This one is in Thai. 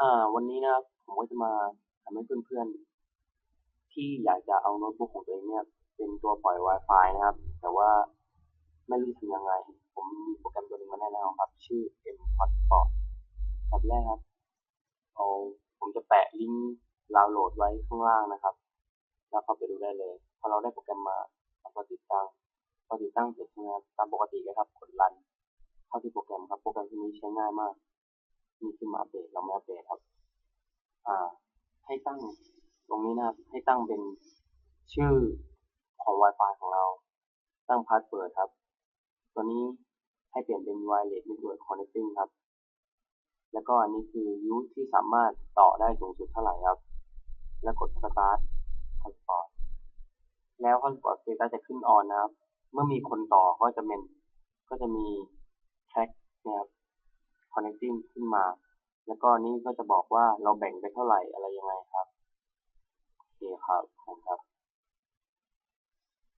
อ่า วันนี้นะครับ ผมก็จะมาทำให้เพื่อนๆ ที่อยากจะเอาโน้ตบุ๊กของตัวเองเนี่ย เป็นตัวปล่อย Wi-Fi นะครับ แต่ว่าไม่รู้ทำยังไง ผมมีโปรแกรมตัวหนึงมาแนะนำครับ ชื่อ M Hotspot แบบแรกครับ เอาผมจะแปะลิงก์ดาวน์โหลดไว้ข้างล่างนะครับ แล้วเข้าไปดูได้เลย พอเราได้โปรแกรมมาเราก็ติดตั้งพอติดตั้งเสร็จนะครับตามปกติเลยครับ กดรัน เข้าที่โปรแกรมครับ โปรแกรมที่นี้ใช้ง่ายมาก มีขึ้นมาอัปเดตเราไม่อัปเดตครับ อ่า ให้ตั้งตรงนี้นะครับให้ตั้งเป็นชื่อของ Wi-Fi ของเรา ตั้งพาสเวิร์ดครับ ตัวนี้ให้เปลี่ยนเป็น Wireless Network Connecting ครับ แล้วก็อันนี้คือ use ที่สามารถต่อได้สูงสุดเท่าไหร่ครับ แล้วกด start hotspot แล้ว hotspot status จะขึ้น on นะครับ เมื่อมีคนต่อก็จะเป็นก็จะมี track นะครับ connecting ขึ้นมา แล้วก็นี่ก็จะบอกว่าเราแบ่งไปเท่าไหร่อะไรยังไงครับโอเคครับขอบคุณครับ